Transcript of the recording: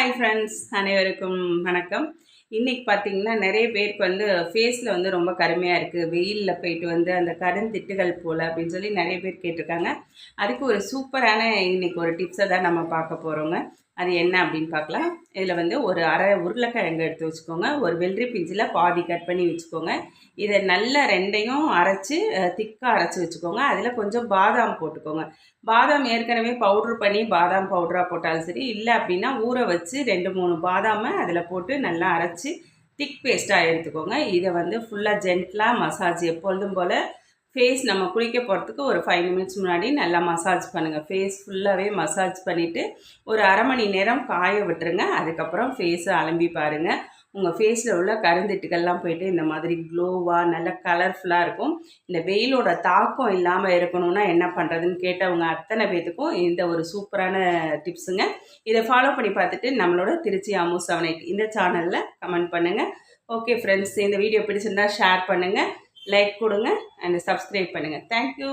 Hi friends அனைவருக்கும் வணக்கம். இன்றைக்கி பார்த்தீங்கன்னா நிறைய பேருக்கு வந்து ஃபேஸில் வந்து ரொம்ப கருமையாக இருக்குது வெயிலில் போயிட்டு வந்து அந்த கருந்திட்டுகள் போல் அப்படின்னு சொல்லி நிறைய பேர் கேட்டிருக்காங்க. அதுக்கு ஒரு சூப்பரான இன்றைக்கி ஒரு டிப்ஸை தான் நம்ம பார்க்க போகிறோங்க அது என்ன அப்படின்னு பார்க்கலாம். இதில் வந்து ஒரு அரை உருளைக்கிழங்கு எடுத்து வச்சுக்கோங்க. ஒரு வெள்ளரி பிஞ்சில் பாதி கட் பண்ணி வச்சுக்கோங்க. இதை நல்லா ரெண்டையும் அரைச்சி திக்காக அரைச்சி வச்சுக்கோங்க. அதில் கொஞ்சம் பாதாம் போட்டுக்கோங்க. பாதாம் ஏற்கனவே பவுட்ரு பண்ணி பாதாம் பவுடராக போட்டாலும் சரி இல்லை அப்படின்னா ஊற வச்சு ரெண்டு மூணு பாதாமை அதில் போட்டு நல்லா அரைச்சி திக் பேஸ்ட்டாக எடுத்துக்கோங்க. இதை வந்து ஃபுல்லாக ஜென்ட்லாக மசாஜ் எப்பொழுதும் போல் ஃபேஸ் நம்ம குளிக்க போகிறதுக்கு ஒரு ஃபைவ் மினிட்ஸ் முன்னாடி நல்லா மசாஜ் பண்ணுங்கள் ஃபேஸ் ஃபுல்லாகவே மசாஜ் பண்ணிவிட்டு ஒரு அரை மணி நேரம் காய விட்டுருங்க. அதுக்கப்புறம் ஃபேஸை அலம்பி பாருங்கள் உங்கள் ஃபேஸில் உள்ள கருந்திட்டுகள்லாம் போயிட்டு இந்த மாதிரி க்ளோவாக நல்ல கலர்ஃபுல்லாக இருக்கும். இந்த வெயிலோட தாக்கம் இல்லாமல் இருக்கணும்னா என்ன பண்ணுறதுன்னு கேட்டவங்க அத்தனை பேத்துக்கும் இந்த ஒரு சூப்பரான டிப்ஸுங்க. இதை ஃபாலோ பண்ணி பார்த்துட்டு நம்மளோட திருச்சி அமு செவன் இந்த சேனலில் கமெண்ட் பண்ணுங்கள் ஓகே ஃப்ரெண்ட்ஸ் இந்த வீடியோ பிடிச்சிருந்தா ஷேர் பண்ணுங்கள் லைக் கொடுங்க அண்ட் சப்ஸ்கிரைப் பண்ணுங்கள் தேங்க்யூ